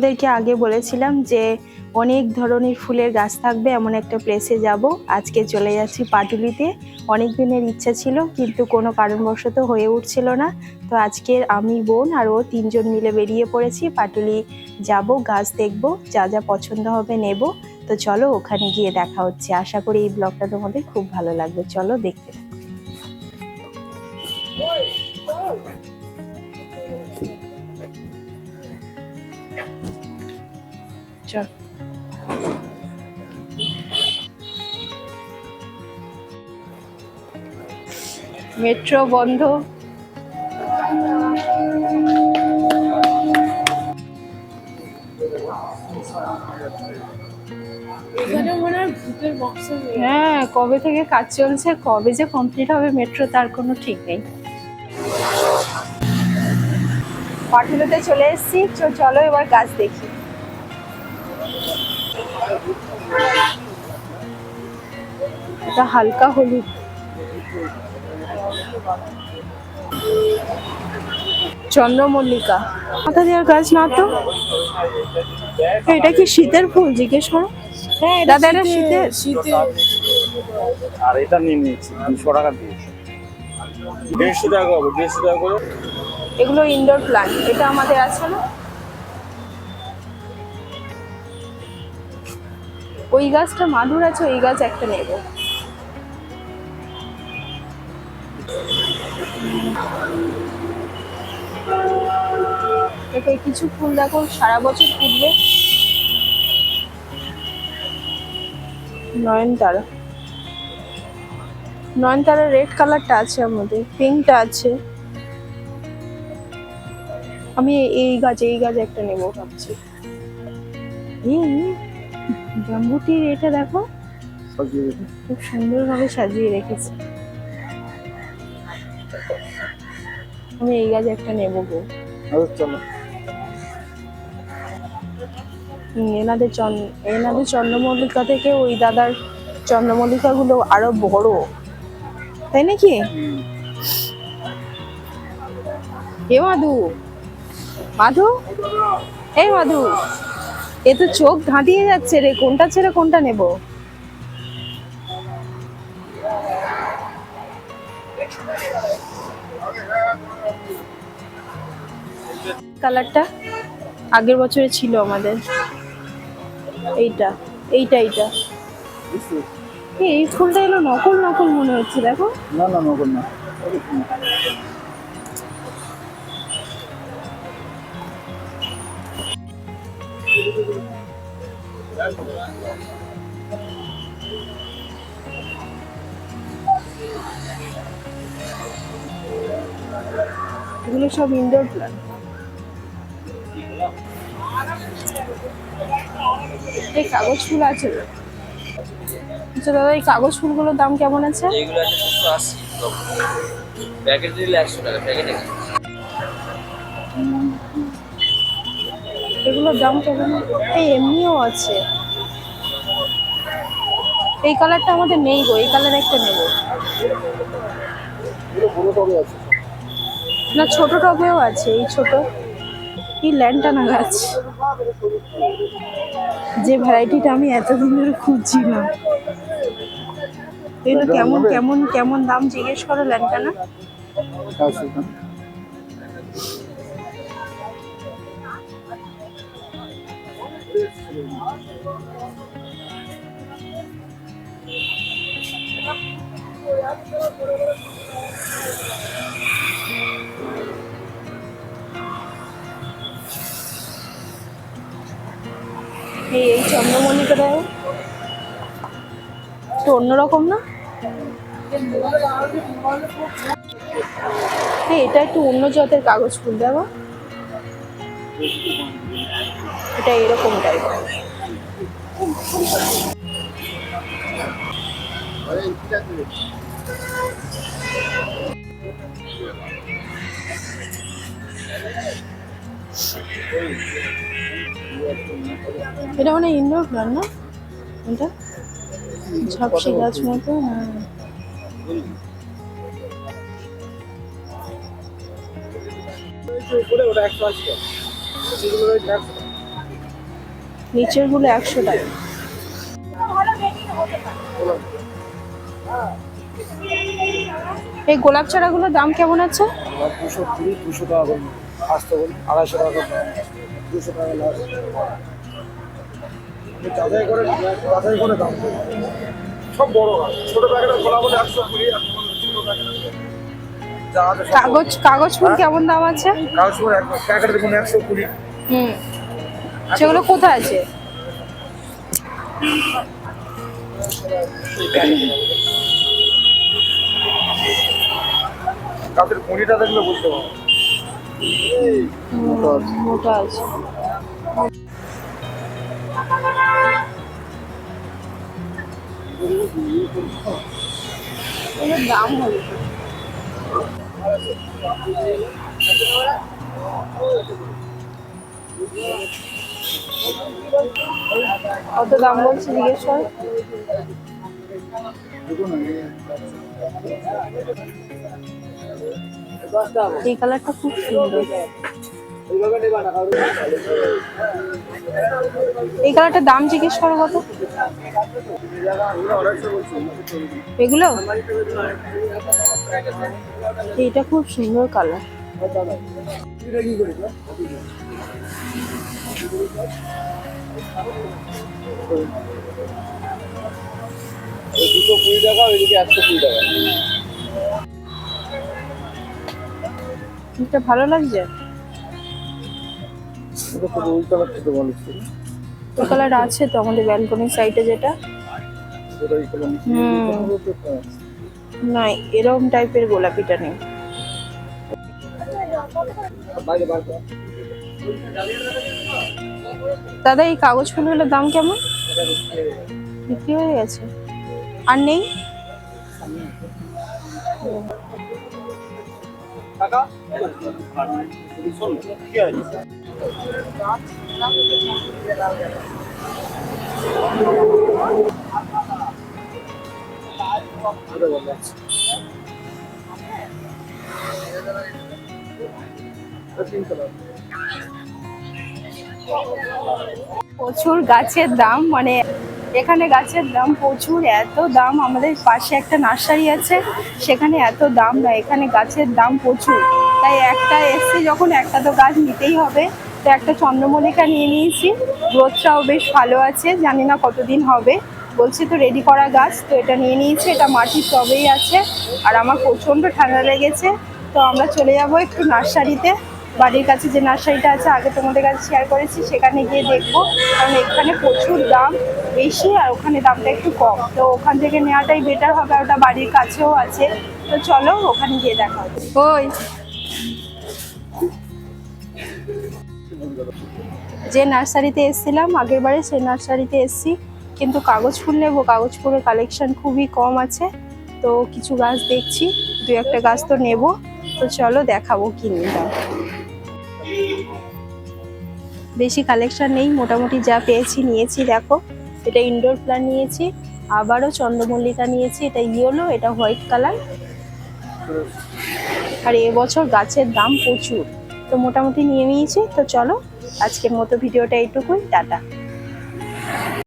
তোমাদেরকে আগে বলেছিলাম যে অনেক ধরনের ফুলের গাছ থাকবে, এমন একটা প্লেসে যাব। আজকে চলে যাচ্ছি পাটুলিতে। অনেক দিনের ইচ্ছা ছিল, কিন্তু কোনো কারণবশত হয়ে উঠছিল না। তো আজকে আমি, বোন আর ও তিনজন মিলে বেরিয়ে পড়েছি। পাটুলি যাব, গাছ দেখব, যা যা পছন্দ হবে নেব। তো চলো, ওখানে গিয়ে দেখা হচ্ছে। আশা করি এই ব্লগটা তোমাদের খুব ভালো লাগবে। চলো, দেখতে। চল মেট্রো বন্ধ হয় কবে থেকে কাজ চলছে কবে যে কমপ্লিট হবে মেট্রো তার কোনো ঠিক নেই। পাটুলোতে চলে এসেছি চলো এবার গাছ দেখি। এটা হালকা হলুদ। চন্দ্রমল্লিকা। মাথা দেওয়ার গাছ না তো? এটা কি শীতের ফুল? জিজ্ঞেস করো। হ্যাঁ দাদা, এটা শীতের? শীতে আর এটা নিয়ে নিচ্ছি দুশো টাকা দিয়েছি দেড়শো টাকা হবে দেড়শো টাকা করে। এগুলো ইনডোর প্লান্ট এটা আমাদের আছে না? ওই গাছটা মাদুর আছে, ওই গাছ একটা নেব। দেখো কিছু ফুল দেখো, সারা বছর ফুটবে। নয়নতারা। নয়নতারা রেড কালারটা আছে আমাদের, পিঙ্কটা আছে। আমি এই- গাছ, এই গাছ একটা নেব ভাবছি। এই জাম্বুটির এটা দেখো। খুব সুন্দরভাবে সাজিয়ে রেখেছে। আমি এই গাছ একটা নেব গো। আচ্ছা চলো। এনাদের চন এনাদের চন্দ্রমল্লিকা থেকে ওই দাদার চন্দ্রমল্লিকা গুলো আরও বড়। তাই নাকি? এ মাধু। মাধু? এই মাধু। এ তো চোখ ধাঁধিয়ে যাচ্ছে রে, কোনটা ছেড়ে কোনটা নেব? কালারটা আগের বছরে ছিল আমাদের। এইটা এইটা এইটা? এই ফুলটা এলো নকল নকল মনে হচ্ছে, দেখো। না না নগর না। এগুলো সব ইনডোর প্ল্যান্ট এই কাগজ ফুল আছে? আচ্ছা দাদা, এই কাগজ ফুলগুলোর দাম কেমন আছে? এইগুলো আছে দুশো আশি। প্যাকেট দিলে একশো টাকা, প্যাকেটে এগুলোর দাম কেমন? এই এমনিও আছে। এই কালারটা আমাদের নেই গো এই কালার একটা নেব না ছোট টবেও আছে এই ছোট। এই ল্যান্টানা গাছ। যে ভ্যারাইটিটা আমি এতদিন ধরে খুঁজছিলাম। এগুলো কেমন কেমন কেমন দাম জিজ্ঞেস করো ল্যান্টানা। এই দেখো। একটু অন্যরকম না? হ্যাঁ এটা একটু অন্য জাতের কাগজ ফুল, দেখো। এটা এরকম টাইপ এটা মানে ইনডোর প্ল্যান্ট না? এটা? ঝাপসি গাছ মতো হ্যাঁ নিচেরগুলো একশো টাকা। এই গোলাপ চারাগুলোর দাম কেমন আছে? দুশো কুড়ি দুশো টাকা করে আসতে বলি আড়াইশো টাকা করে দুশো টাকা যাচাই করে যাচাই করে দাম সব বড় গাছ। ছোট প্যাকেটের একশো কুড়ি। কাগজ কাগজ ফুল কেমন দাম আছে? কাগজ করে এক দেখুন একশো কুড়ি। হুম। সেগুলো কোথায় আছে? গাছের কুড়িটা দেখলে বুঝতে পারব। মোটা আছে। দাম হবে কত দাম বলছে জিজ্ঞেস দেখুন এই কালারটা খুব সুন্দর। এই কালারটার দাম জিজ্ঞেস করো কত এগুলো? এইটা খুব সুন্দর কালার। দুশো কুড়ি টাকা, ওইদিকে একশো কুড়ি টাকা। এটা ভালো লাগছে? এটা তো কালার থেকে ভালো ছিল ওই কালার আছে তো আমাদের ব্যালকনির সাইডে যেটা। নাই এরকম টাইপের গোলাপিটা নেই। দাদা এই কাগজ ফুলগুলোর দাম কেমন? বিক্রি হয়ে গেছে। আর নেই? প্রচুর গাছের দাম মানে এখানে গাছের দাম প্রচুর, এত দাম আমাদের পাশে একটা নার্সারি আছে, সেখানে এত দাম না, এখানে গাছের দাম প্রচুর। তাই একটা এসছে যখন, একটা তো গাছ নিতেই হবে। তো একটা চন্দ্রমল্লিকা নিয়ে নিয়েছি, গ্রোথটাও বেশ ভালো আছে, জানি না কতদিন হবে। বলছি তো রেডি করা গাছ, তো এটা নিয়ে নিয়েছি, এটা মাটির টবেই আছে, আর আমার প্রচণ্ড ঠান্ডা লেগেছে। তো আমরা চলে যাব একটু নার্সারিতে। বাড়ির কাছে যে নার্সারিটা আছে, আগে তোমাদের কাছে শেয়ার করেছি, সেখানে গিয়ে দেখব। কারণ এখানে প্রচুর দাম বেশি আর ওখানে দামটা একটু কম। তো ওখান থেকে নেওয়াটাই বেটার হবে ওটা বাড়ির কাছেও আছে। তো চলো ওখানে গিয়ে দেখা ওই। যে নার্সারিতে এসেছিলাম, আগের বারে সেই নার্সারিতে এসেছি। কিন্তু কাগজ ফুল নেব, কাগজ ফুলের কালেকশন খুবই কম আছে। তো কিছু গাছ দেখছি, দু একটা গাছ তো নেব। তো চলো দেখাবো কি নিলাম। বেশি কালেকশন নেই, মোটামুটি যা পেয়েছি নিয়েছি, দেখো। এটা ইনডোর প্ল্যান্ট নিয়েছি, আবারও চন্দ্রমল্লিকা নিয়েছি, এটা ইয়েলো এটা হোয়াইট কালার আর এবছর গাছের দাম প্রচুর। তো মোটামুটি নিয়ে নিয়েছি, তো চলো আজকের মতো ভিডিওটা এইটুকুই, টাটা।